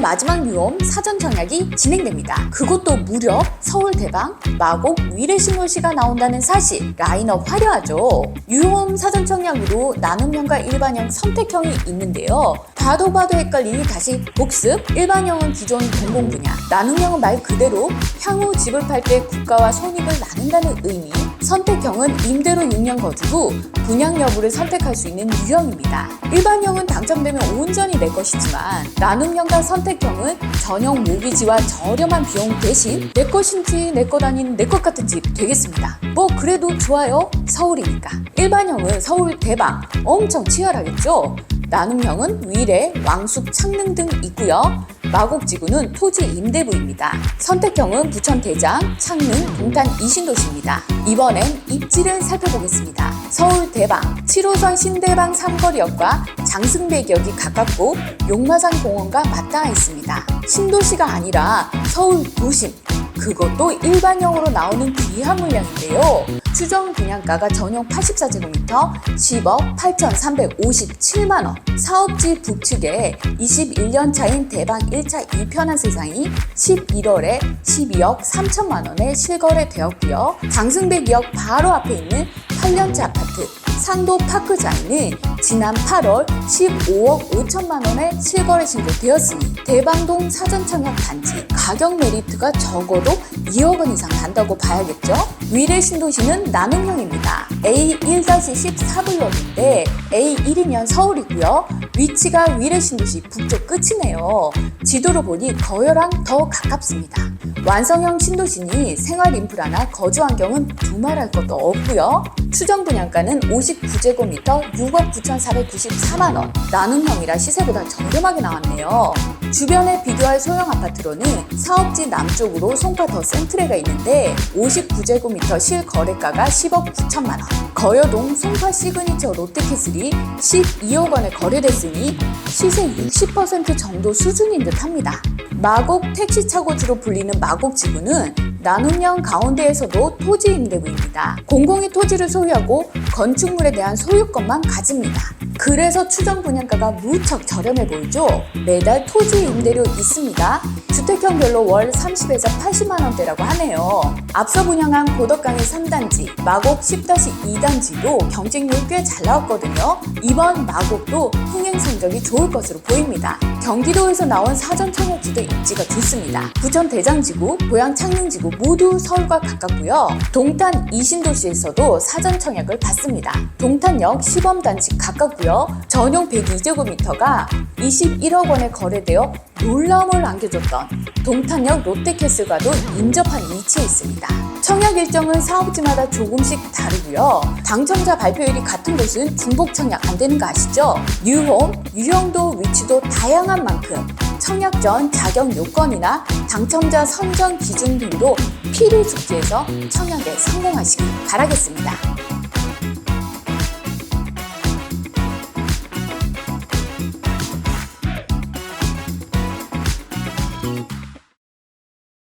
마지막 유홈 사전 청약이 진행됩니다. 그것도 무려 서울 대방, 마곡, 위례신도시가 나온다는 사실 라인업 화려하죠. 유홈 사전 청약으로 나눔형과 일반형 선택형이 있는데요. 봐도 봐도 헷갈리니 다시 복습. 일반형은 기존 공공 분야, 나눔형은 말 그대로 향후 집을 팔 때 국가와 손익을 나눈다는 의미. 선택형은 임대로 6년 거주고 분양 여부를 선택할 수 있는 유형입니다. 일반형은 당첨되면 온전히 내 것이지만 나눔형과 선택형은 전용 모기지와 저렴한 비용 대신 내 것인지 내 것 아닌 내 것 같은 집 되겠습니다. 뭐 그래도 좋아요. 서울이니까. 일반형은 서울 대방 엄청 치열하겠죠. 나눔형은 위례, 왕숙, 창릉 등 있고요. 마곡지구는 토지 임대부입니다. 선택형은 부천 대장, 창릉, 동탄 이신도시입니다. 이번엔 입지를 살펴보겠습니다. 서울 대방, 7호선 신대방 삼거리역과 장승배역이 가깝고 용마산 공원과 맞닿아 있습니다. 신도시가 아니라 서울 도심, 그것도 일반형으로 나오는 귀한 물량인데요. 추정 분양가가 전용 84제곱미터 10억 8,357만 원. 사업지 북측에 21년 차인 대방 1차 2편한 세상이 11월에 12억 3천만 원에 실거래되었고요. 장승배 기역 바로 앞에 있는 8년차 아파트 상도 파크자이는 지난 8월 15억 5천만 원에 실거래 신고되었으니 대방동 사전 청약 단지 가격 메리트가 적어도 2억 원 이상 간다고 봐야겠죠? 위례 신도시는 나눔형입니다. A1-14블럭인데 A1이면 서울이고요. 위치가 위례 신도시 북쪽 끝이네요. 지도로 보니 거여랑 더 가깝습니다. 완성형 신도시니 생활 인프라나 거주 환경은 두말할 것도 없고요. 추정 분양가는 59제곱미터 6억 9,494만 원. 나눔형이라 시세보다 저렴하게 나왔네요. 주변에 비교할 소형 아파트로는 사업지 남쪽으로 송파 더 센트레가 있는데 59제곱미터 실거래가가 10억 9천만 원. 거여동 송파 시그니처 롯데캐슬이 12억 원에 거래됐으니 시세 60% 정도 수준인 듯 합니다. 마곡 택시 차고지로 불리는 마곡 지구는 나눔형 가운데에서도 토지 임대부입니다. 공공이 토지를 소유하고 건축물에 대한 소유권만 가집니다. 그래서 추정 분양가가 무척 저렴해 보이죠? 매달 토지 임대료 있습니다. 주택형별로 월 30에서 80만 원대라고 하네요. 앞서 분양한 고덕강의 3단지, 마곡 10-2단지도 경쟁률 꽤 잘 나왔거든요. 이번 마곡도 흥행 성적이 좋을 것으로 보입니다. 경기도에서 나온 사전 청약지도 입지가 좋습니다. 부천 대장지구, 고양 창릉지구 모두 서울과 가깝고요. 동탄 이신도시에서도 사전 청약을 받습니다. 동탄역 시범단지 가깝고요. 전용 102제곱미터가 21억 원에 거래되어 놀라움을 안겨줬던 동탄역 롯데캐슬과도 인접한 위치에 있습니다. 청약 일정은 사업지마다 조금씩 다르고요. 당첨자 발표일이 같은 곳은 중복 청약 안 되는 거 아시죠? 뉴홈, 유형도 위치도 다양한 만큼 청약 전 자격 요건이나 당첨자 선정 기준 등도 필히 숙지해서 청약에 성공하시길 바라겠습니다.